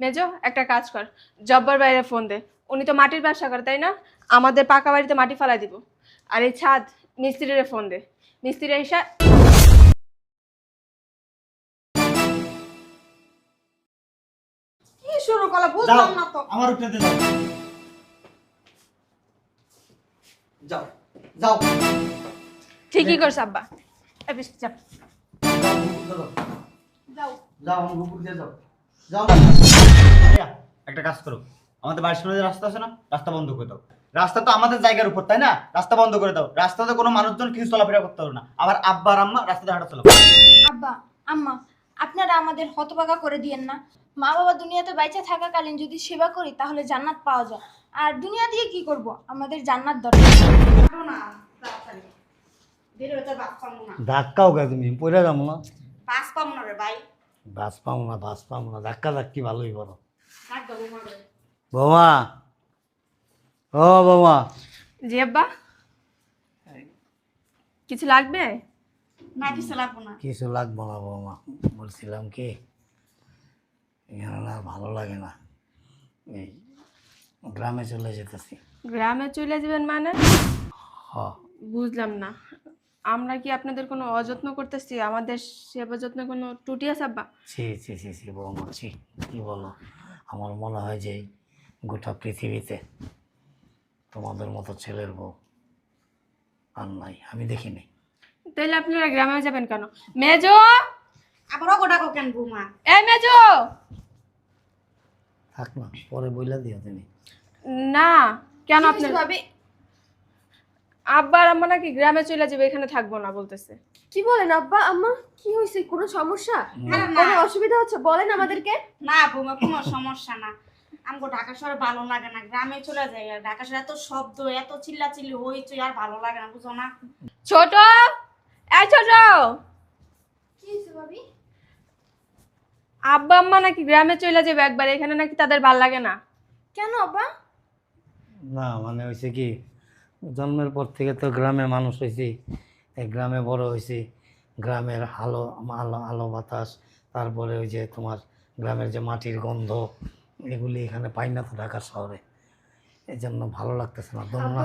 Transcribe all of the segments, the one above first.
মেজো একটা কাজ কর। জব্বার বাইরে ফোন দে। উনি তো মাটির ব্যবসা করে তাই না? আমাদের পাকা বাড়িতে মাটি ফেলাই দিব। আর এই ছাদ মিস্ত্রিরে ফোন দে। মিস্ত্রি এসে কি শুরু করল? যাও বুঝলাম না তো। আমার উপরে দিয়ে যাও যাও যাও। ঠিকই করছে আব্বা। বিশ। যাও, যাও, যাও। যাও আমার উপর দিয়ে যাও একটা কাজ করো। আমাদের বাড়ির সামনে রাস্তা আছে না রাস্তা বন্ধ করে দাও। রাস্তা তো আমাদের জায়গার উপর তাই না? রাস্তা বন্ধ করে দাও। রাস্তাতে কোনো মানুষজন কিছু চলাফেরা করতে পারবে না। আবার আব্বা আর আম্মা রাস্তাতে হাঁটা চলা আব্বা আম্মা আপনারা আমাদের হতভাগা করে দিয়েন না। মা বাবা দুনিয়াতে বাইচে থাকাকালীন যদি সেবা করি তাহলে জান্নাত পাওয়া যায়। আর দুনিয়া দিয়ে কি করব? আমাদের জান্নাত দরকার। না তাড়াতাড়ি। বের হতে বাস পাবো না। ধাক্কাও কে তুমি পড়ে যাব না। বাস পাবো না রে ভাই। বাস পাবো না বাস পাবো না ধাক্কা ধাক্কি ভালোই করো বৌমা। ও বৌমা। জি আব্বা। কিছু লাগবে? না কিছু লাগবো না। কিছু লাগবো না বৌমা বলছিলাম কি এখানে না আর ভালো লাগে না। এই গ্রামে চলে যেতেছি। গ্রামে চলে যাবেন মানে? হ। বুঝলাম না। আমরা কি আপনাদের কোনো অযত্ন করতেছি? আমাদের সেবা যত্নে কোনো টুটি আছে আব্বা? ছি ছি ছি ছি বৌমা ছি কী বলো? আমার মনে হয় যে গোটা পৃথিবীতে তোমাদের মতো ছেলের বউ আর নাই। আমি দেখিনি। তাহলে আপনারা গ্রামে যাবেন কেন? মেজো! আবার গোটা কেন বৌমা? এই মেজো! থাক না পরে বইলা দিও তুমি। না কেন আপনার হয়েছে ভাবি? আব্বা আর আম্মা নাকি গ্রামে চলে যাবে এখানে থাকব না বলতেছে। কি বলেন আব্বা আম্মা? কি হয়েছে কোনো সমস্যা? কোনো অসুবিধা হচ্ছে? বলেন আমাদেরকে। না বৌমা কোনো সমস্যা না। আমগো ঢাকা শহরে ভালো লাগে না গ্রামে চলে যাই। আর ঢাকা শহরে এত শব্দ এত চিল্লা চিল্লি হইচই আর ভালো লাগে না বুঝো না। ছোট! এই ছোট! কি হয়েছে ভাবি? আব্বা আম্মা নাকি গ্রামে চলে যাবে একবার এখানে নাকি তাদের ভালো লাগে না। কেন আব্বা? না মানে হয়েছে কি জন্মের পর থেকে তো গ্রামে মানুষ হয়েছি এই গ্রামে বড় হয়েছি গ্রামের আলো আলো আলো বাতাস তারপরে ওই যে তোমার গ্রামের যে মাটির গন্ধ এগুলি এখানে পাই না তো ঢাকা শহরে। এই জন্য ভালো লাগতেছে না তোমরা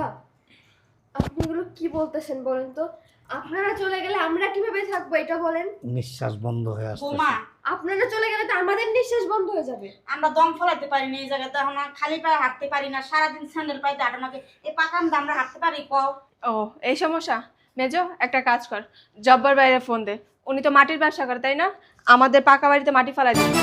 আপনি এগুলো কি বলতেছেন বলেন তো? আপনারা চলে গেলে আমরা কীভাবে থাকব এটা বলেন। নিঃশ্বাস বন্ধ হয়ে আসতেছে। বৌমা আপনারা চলে গেলে তো আমাদের নিঃশ্বাস বন্ধ হয়ে যাবে। আমরা দম ফলাইতে পারি না এই জায়গাতে এখন আর খালি পায়ে হাঁটতে পারি না সারাদিন স্যান্ডেল পাইতে হাঁটো নাকি এই পাকান আমরা হাঁটতে পারি কও। ও এই সমস্যা। মেজো একটা কাজ কর। জব্বার বাইরে ফোন দে। উনি তো মাটির ব্যবসা করে তাই না? আমাদের পাকা বাড়িতে মাটি ফেলাই দিবে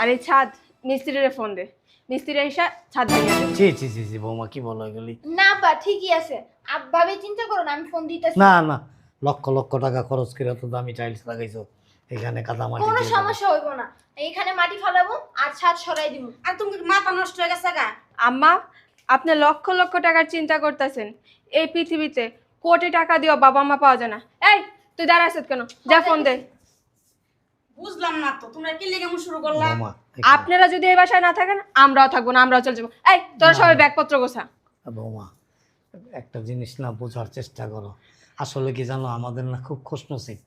আর এই ছাদ মিস্ত্রিরে ফোন দে। মিস্ত্রি এসে ছাদ ভেঙে দেবে। ছি ছি ছি ছি বৌমা কি বলো এগুলি? না আব্বা ঠিকই আছে। আব্বাবে চিন্তা করো না আমি ফোন দিতেছি। না না। লক্ষ লক্ষ টাকা খরচ করে তো দামি টাইলস লাগাইছো। এখানে কাদা মাটি কোনো সমস্যা হইব না। এইখানে মাটি ফেলাবো আর ছাদ সরাই দিব আর তুমি কি মাথা নষ্ট হয়ে গেছে গা? আম্মা আপনি লক্ষ লক্ষ টাকার চিন্তা করতেছেন। এই পৃথিবীতে কোটি টাকা দিও বাবা মা পাওয়া যায় না। এই তুই দাঁড়াইছ কেন? যা ফোন দে। বুঝলাম না তো তোমরা কি লেগে শুরু করলা? আপনারা যদি এই বাসায় না থাকেন আমরাও থাকব না আমরাও চলে যাব। এই তোরা সবাই ব্যাগপত্র গোছা। বৌমা একটা জিনিস না বোঝার চেষ্টা করো। আসলে কি জানো আমাদের না খুব খুশ নসিব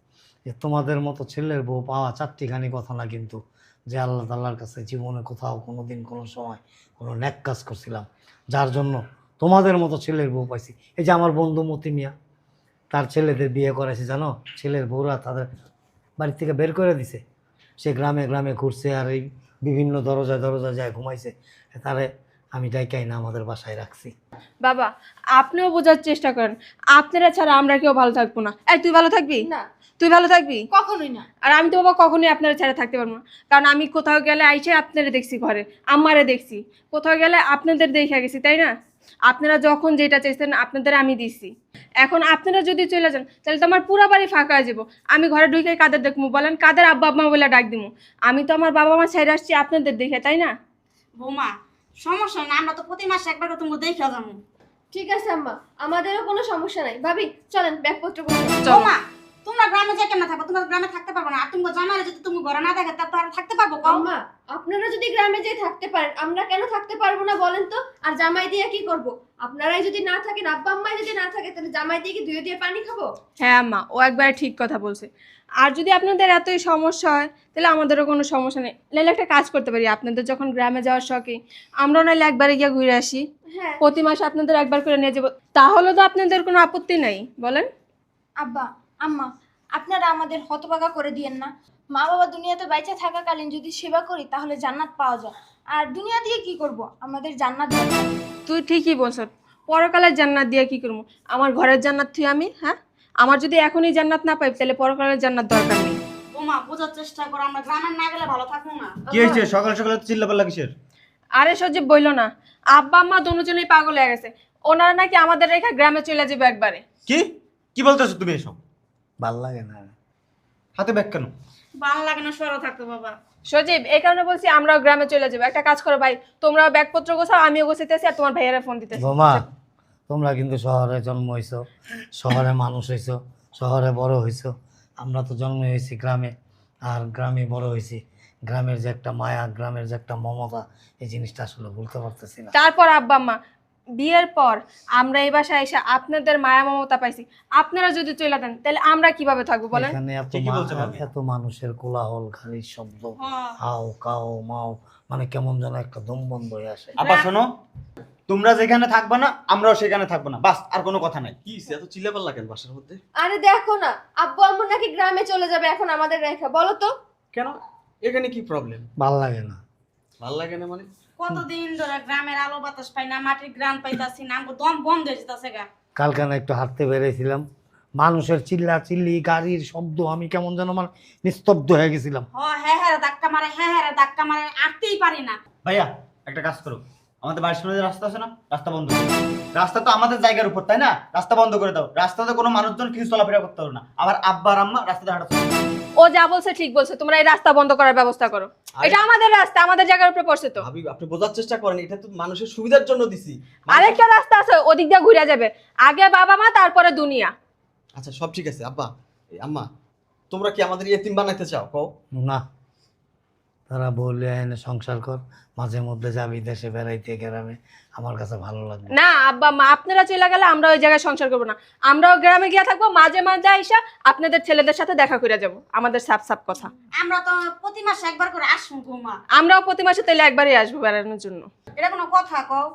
যে তোমাদের মতো ছেলের বউ পাওয়া চারটিখানি কথা না কিন্তু, যে আল্লাহ তাল্লার কাছে জীবনে কোথাও কোনো দিন কোনো সময় কোনো ন্যাক কাজ করছিলাম। যার জন্য তোমাদের মতো ছেলের বউ পাইছি। এই যে আমার বন্ধু মতি মিয়া তার ছেলেদের বিয়ে করেছে জানো? ছেলের বউরা তাদের বাড়ি থেকে বের করে দিছে। সে গ্রামে গ্রামে ঘুরছে আর এই বিভিন্ন দরজায় দরজায় যায় ঘুমাইছে। তারে আমি ডাইকাই না আমাদের বাসায় রাখছি। বাবা আপনিও বোঝার চেষ্টা করেন। আপনারা ছাড়া আমরা কেউ ভালো থাকব না। এই তুই ভালো থাকবি? না। তুই ভালো থাকবি? কখনোই না। আর আমি তো বাবা কখনোই আপনারা ছাড়া থাকতে পারব না। কারণ আমি কোথাও গেলে আইসে আপনারা দেখছি ঘরে আমারে দেখছি। কোথাও গেলে আপনাদের দেখে গেছি তাই না? আপনারা যখন যেটা চাইছেন আপনাদের আমি দিছি। এখন আপনারা যদি চলে যান তাহলে তো আমার পুরো বাড়ি ফাঁকা হয়ে যাব। আমি ঘরে ঢুকে কাদের দেখব? বলেন কাদের আব্বা আম্মা বলে ডাক দিব? আমি তো আমার বাবা মা ছেড়ে আসছি আপনাদের দেখে তাই না? বৌমা সমস্যা না আমরা তো প্রতি মাসে একবার করে তুমি দেখে যাব। ঠিক আছে আম্মা। আমাদেরও কোনো সমস্যা নাই। ভাবি চলেন ব্যাগপত্র গুছিয়ে চলো। বৌমা তোমরা গ্রামে যাই কেন থাকব? তোমরা গ্রামে থাকতে পারব না। আর তুমি জামাই যদি তুমি ঘরে না দেখে তা তো আর থাকতে পারব কম আম্মা আপনারা যদি গ্রামে যেয়ে থাকতে পারেন আমরা কেন থাকতে পারব না বলেন তো? আর জামাই দিয়ে কি করব? আপনারাই যদি না থাকেন আব্বা আম্মাই যদি না থাকে তাহলে জামাই দিয়ে কি ধুয়ে দিয়ে পানি খাব? হ্যাঁ আম্মা ও একবারে ঠিক কথা বলছে। আর যদি আপনাদের এতই সমস্যা হয় তাহলে আমাদেরও কোনো সমস্যা নেই। নাহলে একটা কাজ করতে পারি আপনাদের যখন গ্রামে যাওয়ার শখে আমরাও নাহলে একবারে গিয়ে ঘুরে আসি। হ্যাঁ। প্রতি মাসে আপনাদের একবার করে নিয়ে যাব। তাহলে তো আপনাদের কোনো আপত্তি নাই বলেন। আব্বা আম্মা আপনারা আমাদের হতবাগা করে দিয়েন না। মা বাবা দুনিয়াতে বাইচে থাকাকালীন যদি সেবা করি তাহলে জান্নাত পাওয়া যায়। আর দুনিয়া দিয়ে কি করব? আমাদের জান্নাত। তুই ঠিকই বলছ পরকালের জান্নাত দিয়ে কি করব? আমার ঘরের জান্নাত তুই আমি হ্যাঁ? আমার যদি এখনই জান্নাত না পাই তাহলে পরকালের জান্নাত দরকার নেই। বোমা বোঝার চেষ্টা করো আমরা গ্রামে না গেলে ভালো থাকব না। কি হয়েছে? সকাল সকালে চিল্লা পাল্লা কিসের? আরে সজীব বইল না। আব্বা আম্মা দুজনেই পাগল হয়ে গেছে। ওনারা নাকি আমাদের রেখে গ্রামে চলে যাবে একবারে। কি? কি বলতেছো তুমি এসব? ভালো লাগে না। হাতে ব্যাগ কেন? ভালো লাগে না সরো থাকতো বাবা। সজীব এই কারণে বলছি আমরাও গ্রামে চলে যাব। একটা কাজ করো ভাই তোমরাও ব্যাগপত্র গোছাও আমিও গোছাইতেছি আর তোমার ভাইয়েরা ফোন দিতেছি। বোমা তোমরা কিন্তু শহরে জন্ম হইছো শহরে মানুষ হইছো শহরে বড় হইছো। আমরা তো জন্ম হয়েছি গ্রামে আর গ্রামে বড় হয়েছি গ্রামের যে একটা মায়া গ্রামের যে একটা মমতা এই জিনিসটা আসলে ভুলতে পারতেছি না। তারপর আব্বা আম্মা বিয়ের পর আমরা এই বাসায় এসে আপনাদের মায়া মমতা পাইছি। আপনারা যদি চলে দেন তাহলে আমরা কীভাবে থাকব বলেন? এখানে এত মা- মানুষের কোলাহল গাড়ির শব্দ হ্যাঁ। হাও কাও মাও মানে কেমন যেন একটা দম বন্ধ হয়ে আসে। আবার শোনো। তোমরা যেখানে থাকবে না আমরাও সেখানে থাকব না। বাস আর কোনো কথা নাই। কি? এত চিল্লাপাল্লা কেন বাসার মধ্যে? আরে দেখো না আব্বু আম্মু নাকি গ্রামে চলে যাবে এখন আমাদের রেখা বলো তো। কেন? এখানে কি প্রবলেম ভালো লাগে না। ভালো লাগে না মানে? কতদিন ধরে গ্রামের আলো বাতাস পাই না মাটির গ্রাম পাইতাছি না আমগো দম বন্ধ হয়ে যেতেছে গা। কালকানে একটু হাঁটতে বেরিয়েছিলাম। মানুষের চিল্লা চিল্লি গাড়ির শব্দ আমি কেমন যেন মানে নিস্তব্ধ হয়ে গেছিলাম। হ্যাঁ হ্যাঁ ধাক্কা মারে হ্যাঁ হ্যাঁ ধাক্কা মারে আটতেই পারি না। ভাইয়া একটা কাজ করো। আমাদের বাড়ির সামনে যে রাস্তা আছে না রাস্তা বন্ধ করে দাও। রাস্তা তো আমাদের জায়গার উপর তাই না? রাস্তা বন্ধ করে দাও। রাস্তাতে কোনো মানুষজন কিছু চলাফেরা করতে পারবে না। আবার আব্বা আর আম্মা রাস্তাতে হাঁটা ও যা বলছে ঠিক বলছে। তোমরা এই রাস্তা বন্ধ করার ব্যবস্থা করো। আরে- এটা আমাদের রাস্তা আমাদের জায়গার উপরে পড়ছে তো। ভাবি আপনি বোঝার চেষ্টা করেন এটা তো মানুষের সুবিধার জন্য দিছি। আরেকটা রাস্তা আছে ওদিক দিয়ে ঘুরে যাবে। আগে বাবা মা তারপরে দুনিয়া। আচ্ছা সব ঠিক আছে। আব্বা এই আম্মা তোমরা কি আমাদের ইয়েতিম বানাইতে চাও? কও। না। তারা বললে এনে সংসার কর। মাঝে মধ্যে যাবি দেশে বেড়াইতে গ্রামে আমার কাছে ভালো লাগবে। না আব্বা মা আপনারা চলে গেলে আমরা ওই জায়গায় সংসার করব না। আমরাও গ্রামে গিয়ে থাকব মাঝে মাঝে আইসা আপনাদের ছেলেদের সাথে দেখা করে যাব আমাদের সাপ সাপ কথা। আমরা তো প্রতি মাসে একবার করে আসব বৌমা। আমরাও প্রতি মাসে তাহলে একবারই আসব বেড়ানোর জন্য। এটা কোনো কথা কও?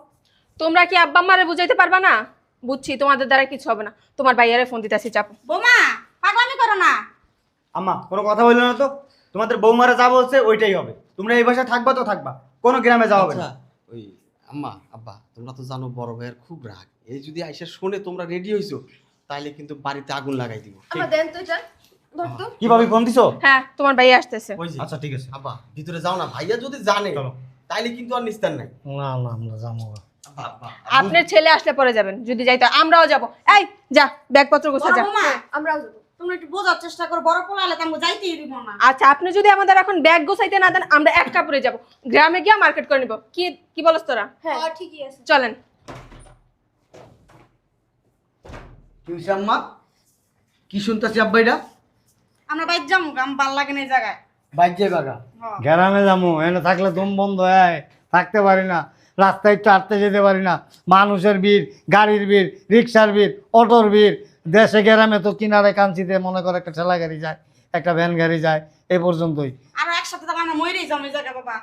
তোমরা কি আব্বা আম্মারে বুঝাইতে পারবা না? বুঝছি তোমাদের দ্বারা কিছু হবে না। তোমার ভাইয়ারে ফোন দিতেছি চাপ। বোমা পাগলামি করো না। আম্মা কোনো কথা বলল না তো? তোমাদের বৌমারা যা বলছে ওইটাই হবে। তোমরা এই বাসায় থাকবা তো থাকবা কোনো গ্রামে যাওয়া হবে না। আচ্ছা ওই আম্মা আব্বা তোমরা তো জানো বড় ভাইয়ের খুব রাগ। এই যদি আইসা শুনে তোমরা রেডি হইছো তাইলে কিন্তু বাড়িতে আগুন লাগাই দিব। আমার দেন তো তো। ফোন দিছো? হ্যাঁ তোমার ভাইয়া আসতেছে। আচ্ছা ঠিক আছে। আব্বা ভিতরে যাও না ভাইয়া যদি জানে চলো। তাইলে কিন্তু আর নিস্তার নাই। না না আমরা যাব না। আব্বা আব্বা আপনার ছেলে আসলে পরে যাবেন যদি যাইতো আমরাও যাব। এই যা ব্যাগপত্র গোছা যা। আমরাও যাব। তোমরা একটু বোঝার চেষ্টা করো বড় পোলালে তো যাইতেই দিব না। আচ্ছা আপনি যদি আমাদের এখন ব্যাগ গোছাইতে না দেন আমরা এক কাপড়ে যাব। গ্রামে গিয়ে মার্কেট করে নিব। কি কি বলস তোরা? হ্যাঁ। হ্যাঁ ঠিকই আছে। চলেন। কি হইছে আম্মা? কি শুনতেছি আব্বা আমরা বাইর যাব ভালো লাগে না এই জায়গায়। বাগা। হ্যাঁ। গ্রামে যাব এনে থাকলে দম বন্ধ হয় থাকতে পারি না। রাস্তায় একটু হাঁটতে যেতে পারি না। মানুষের ভিড় গাড়ির ভিড় রিক্সার ভিড় অটোর ভিড়। দেশে গ্রামে তো কিনারে কাঞ্চিতে মনে করে একটা ঠেলা গাড়ি যায় একটা ভ্যান গাড়ি যায় এই পর্যন্তই। আর একসাথে তাহলে আমরা মরেই যাব এই বাবা।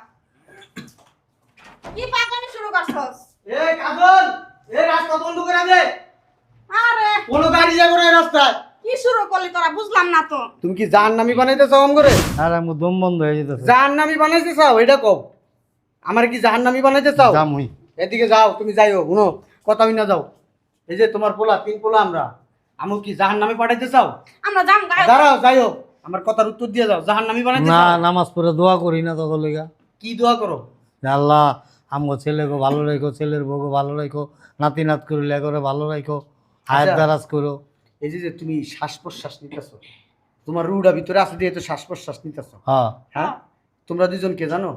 কি পাগলামি শুরু করছস? এ কাজল এ রাস্তা বন্ধ করে দে। আরে। কোনো গাড়ি যাবে না এই রাস্তায়। কি শুরু করলি তোরা বুঝলাম না তো। তুমি কি জাহান্নামি বানাইতে চাও করে? আর আমি দম বন্ধ হয়ে যেতেছে। জাহান্নামি বানাইতে চাও এটা কও। আমার কি জাহান্নামি বানাইতে চাও? জামুই এদিকে যাও তুমি যাইও শুনো কথা না যাও। এই যে তোমার পোলা তিন পোলা আমরা। আমু কি জাহান্নামি পাঠাইতে চাও? আমরা যাম গায়ে দাঁড়াও যাইও আমার কথার উত্তর দিয়ে যাও। জাহান্নামি বানাইতে না নামাজ পড়ে দোয়া করি না তত লেগা কি দোয়া করো? আল্লাহ আমগো ছেলেকে ভালো রেখো ছেলের বউকে ভালো রেখো নাতি নাত করিলে করে ভালো রেখো হায়াত আচ্ছা। দারাজ করো। এই যে যে তুমি শ্বাস প্রশ্বাস নিতেছো তোমার রুড়া ভিতরে আছে দিয়ে তো শ্বাস প্রশ্বাস নিতেছো। হ্যাঁ। হ্যাঁ? তোমরা দুজন কে জানো?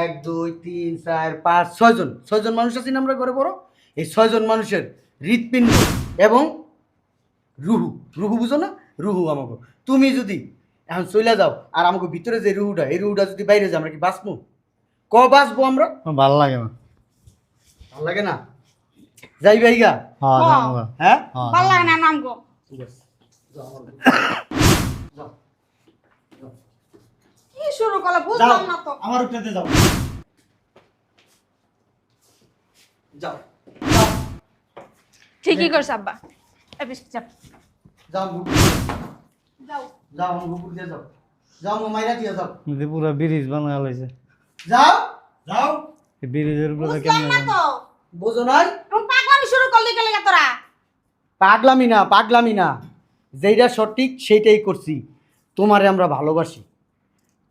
এক দুই তিন চার পাঁচ ছয়জন। ছয়জন মানুষ আছি না আমরা ঘরে বড়? এই ছয়জন মানুষের হৃৎপিণ্ড এবং রুহু রুহু বুঝো না? রুহু আমাকে। তুমি যদি এখন চলে যাও আর আমাকে ভিতরে যে রুহুটা এই রুহুটা যদি বাইরে যায় আমরা কি বাঁচবো? ক বাঁচবো আমরা? ভালো লাগে না। ভালো লাগে না? যাই ভাইগা হ্যাঁ হ্যাঁ। যাব গা। হ্যাঁ? হ্যাঁ, ভালো লাগে না নাম গো ঠিক আছে। যাও আমার। ঘরে। যাও। কি শুরু করল? বুঝলাম না তো। আমার উঠতে যাও। যাও। ঠিকই করছে আব্বা। যাও। যাও যাও। দিয়ে যাও। যাও মাইরা দিয়ে যাও। যদি পুরো ব্রিজ বানা লাইছে। যাও যাও। এই ব্রিজের উপরে কেমন বোঝো নাই? পাগলামি শুরু করলি গেলে তোরা? পাগলামি না পাগলামি না। যেইটা সঠিক সেইটাই করছি। তোমারে আমরা ভালোবাসি।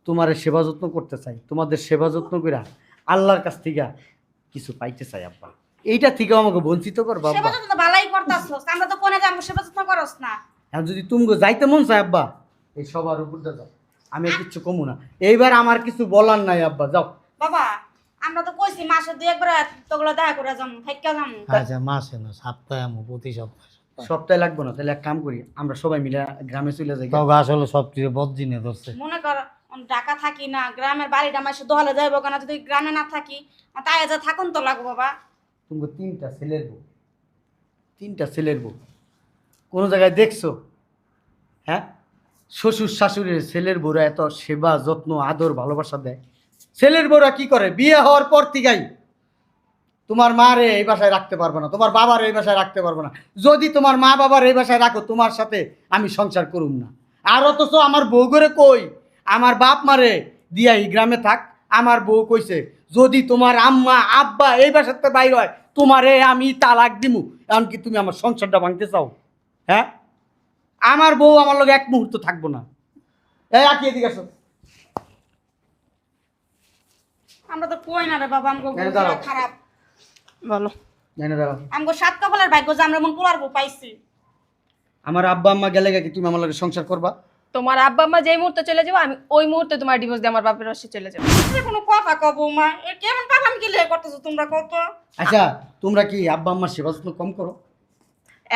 তোমারে সেবা যত্ন করতে চাই। তোমাদের সেবা যত্ন করে আল্লাহর কাছ থেকে কিছু পাইতে চাই আব্বা। এইটা থেকে আমাকে বঞ্চিত করবা সেবা আব্বা যত্ন তো ভালোই করতাছস। আমরা তো কোনে যাব সেবা যত্ন করস না। এখন যদি তুমি যাইতে মন চায় আব্বা এই সবার উপর দিয়ে যাও। আমি আর কিচ্ছু কমু না। এইবার আমার কিছু বলার নাই আব্বা যাও। বাবা আমরা তো কইছি মাসে দুই একবার তোগুলো দেখা করে যাব থাইকা যাব আচ্ছা মাসে না সপ্তাহে আমি প্রতি সপ্তাহে সপ্তাহে। লাগবো না তাহলে এক কাম করি আমরা সবাই মিলে গ্রামে চলে যাই। তবে আসলে সব কিছু বদজিনে ধরছে। মনে কর ঢাকা থাকি না গ্রামের বাড়িটা মাসে দোহালে যাইব কেন যদি গ্রামে না থাকি তাই যা থাকুন তো লাগবো বাবা। তুমি তিনটা ছেলের বউ তিনটা ছেলের বউ কোনো জায়গায় দেখছ হ্যাঁ শ্বশুর শাশুড়ির ছেলের বউরা এত সেবা, যত্ন, আদর, ভালোবাসা দেয়। ছেলের বউরা কি করে? বিয়ে হওয়ার পর থেকেই তোমার মা রে এই বাসায় রাখতে পারব না, তোমার বাবার এই বাসায় রাখতে পারব না। যদি তোমার মা বাবার এই বাসায় রাখো, তোমার সাথে আমি সংসার করুম না। আর অথচ আমার বউ করে কই? আমার বাপ মারে দিয়া এই গ্রামে থাক, আমার বউ কইছে যদি তোমার আম্মা আব্বা এই বাসাতে বাইর হয় তোমারে আমি তালাক দিমু। এমনকি তুমি আমার সংসারটা ভাঙতে চাও? হ্যাঁ? আমার বউ আমার লগে এক মুহূর্ত থাকব না। এই আঁকিয়ে দিকে আসো। আমরা তো কই না রে বাবা আমগো খারাপ। বলো। জানে দাঁড়াও। আমগো সাত কপালের ভাগ্য যে আমরা মন পোলার বউ পাইছি। আমার আব্বা আম্মা গেলে কি তুমি আমার লগে সংসার করবা? তোমার আব্বা আম্মা যেই মুহূর্তে চলে যাব আমি ওই মুহূর্তে তোমার ডিভোর্স দিয়ে আমার বাপের বাসে চলে যাব। এটা কোনো কথা কব মা এ কেমন পাগলামি কি লেগে করতেছো তোমরা কত আচ্ছা তোমরা কি আব্বা আম্মার সেবা যত্ন কম করো?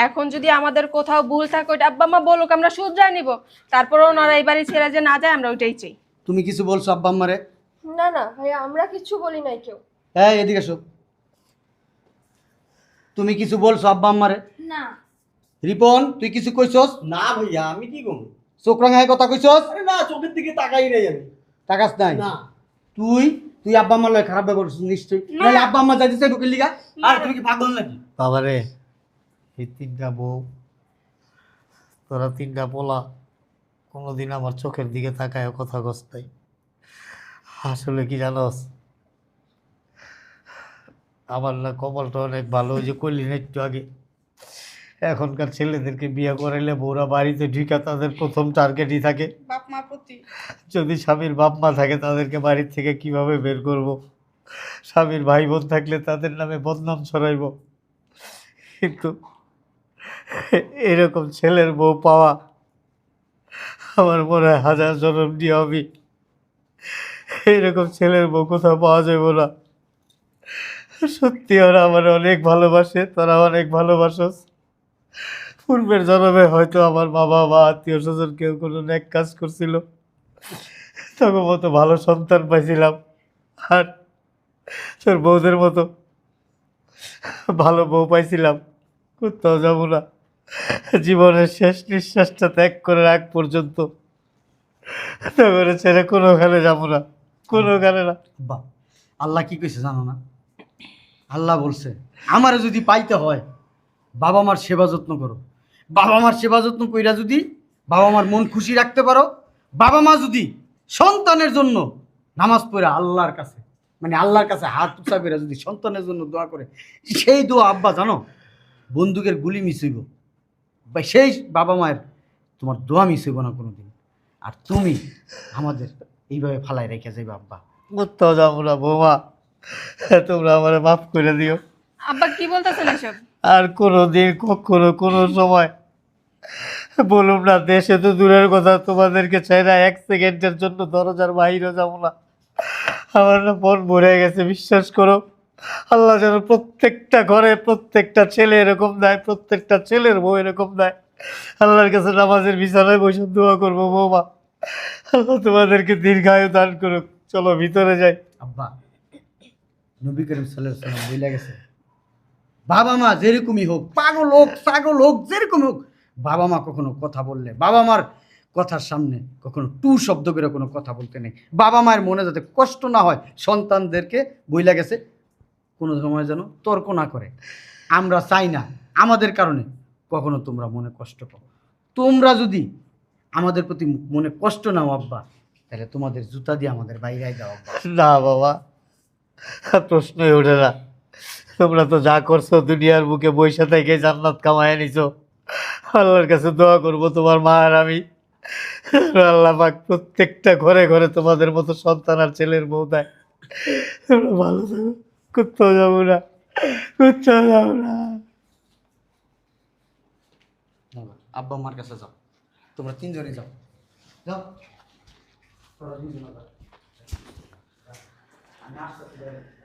এখন যদি আমাদের কোথাও ভুল থাকে ওইটা আব্বা আম্মা বলুক আমরা শুধরাই নিব। তারপরে ওনারা এই বাড়ি ছেড়ে যে না যায় আমরা ওইটাই চাই। তুমি কিছু বলছো আব্বা আম্মারে? না না ভাইয়া আমরা কিচ্ছু বলি নাই কেউ। হ্যাঁ এদিকে এসো। তুমি কিছু বলছো আব্বা আম্মারে? না। রিপন তুই কিছু কইছস? না ভাইয়া আমি কি করব চোখ রাঙায় কথা কইছস? আরে না চোখের দিকে তাকাই নাই আমি। টাকাস নাই? না। তুই তুই আব্বা আম্মার লয় খারাপ ব্যবহার করছিস নিশ্চয়ই। নাহলে আব্বা আম্মা যাইতে চাই ঢুকির লিগা আর তুমি কি পাগল নাকি? বাবারে এই তিনটা বউ তোরা তিনটা পোলা কোনোদিন আমার চোখের দিকে তাকায় কথা কস্তাই আসলে কি জানোস? আমার না কপালটা অনেক ভালো ওই যে করলি না একটু আগে। এখনকার ছেলেদেরকে বিয়ে করাইলে বউরা বাড়িতে ঢুকা তাদের প্রথম টার্গেটই থাকে। বাপ মা প্রতি। যদি স্বামীর বাপ মা থাকে তাদেরকে বাড়ির থেকে কীভাবে বের করব? স্বামীর ভাই বোন থাকলে তাদের নামে বদনাম ছড়াইব। কিন্তু এরকম ছেলের বউ পাওয়া আমার মনে হয় হাজার জনম দিয়ে হবে এরকম ছেলের বউ কোথাও পাওয়া যাবে না। সত্যি ওরা আমার অনেক ভালোবাসে তোরা অনেক ভালোবাসস পূর্বের জন্মে হয়তো আমার বাবা বা আত্মীয় স্বজন কেউ কোনো ন্যাক কাজ করছিল। তখন মতো ভালো সন্তান পাইছিলাম। আর তোর বউদের মতো ভালো বউ পাইছিলাম। কোথাও যাব না। জীবনের শেষ নিঃশ্বাসটা ত্যাগ করে রাখ পর্যন্ত। তারপরে ছেড়ে কোনোখানে যাব না। কোনো কোনোখানে না। বা আল্লাহ কি কইছে জানো না? আল্লাহ বলছে, আমারে যদি পাইতে হয় বাবা মার সেবা যত্ন করো। বাবা মার সেবা যত্ন কইরা যদি বাবা মার মন খুশি রাখতে পারো বাবা মা যদি সন্তানের জন্য নামাজ পড়ে আল্লাহর কাছে মানে আল্লাহর কাছে হাত উঁচা করে যদি সন্তানের জন্য দোয়া করে সেই দোয়া আব্বা জানো বন্দুকের গুলি মিস হইব। বা সেই বাবা মায়ের তোমার দোয়া মিস হইব না কোনোদিন। আর তুমি আমাদের এইভাবে ফালাই রেখে যাইবে আব্বা। কোথাও যাব না বৌমা তোমরা আমার মাফ করে দিও। আব্বা কি বলতেছেন এসব? আর কোনো দিন কখনো কোনো সময় বলুন না, দেশে তো দূরের কথা, তোমাদেরকে না, এক সেকেন্ডের জন্য দরজার বাইরে যাব না। আমার না মন ভরে গেছে, বিশ্বাস করো। আল্লাহ যেন প্রত্যেকটা ঘরে প্রত্যেকটা ছেলে এরকম দেয়, প্রত্যেকটা ছেলের বউ এরকম দেয়। আল্লাহর কাছে নামাজের বিছানায় বসে দোয়া করব, বৌমা। আল্লাহ তোমাদেরকে দীর্ঘায়ু দান করুক। চলো ভিতরে যাই। আব্বা, নবী করিম সাল্লাহ বইলা গেছে বাবা মা যেরকমই হোক, পাগল হোক, ছাগল হোক, যেরকম হোক, বাবা মা কখনো কথা বললে, বাবা মার কথার সামনে কখনো টু শব্দ করে কোনো কথা বলতে নেই। বাবা মায়ের মনে যাতে কষ্ট না হয়, সন্তানদেরকে বইলা গেছে, কোনো সময় যেন তর্ক না করে। আমরা চাই না, আমাদের কারণে কখনো তোমরা মনে কষ্ট পাও। তোমরা যদি আমাদের প্রতি মনে কষ্ট নাও, আব্বা, তাহলে তোমাদের জুতা দিয়ে আমাদের বাইরে দাও না, বাবা, প্রশ্নই ওঠে না। তোমরা তো যা করছ দুনিয়ার বুকে বৈশা থেকে জান্নাত কামায় নিছো আল্লাহর কাছে দোয়া করব তোমার মা আর আমি। আল্লাহ পাক প্রত্যেকটা ঘরে ঘরে তোমাদের মতো সন্তান আর ছেলের বউ দেয়। তোমরা ভালো থাকো, কোথাও যাব না, কোথাও যাব না। আব্বা কাছে যাও। তোমরা তিনজনে যাও। যাও। তোমরা যাও। আমি আসতেছি।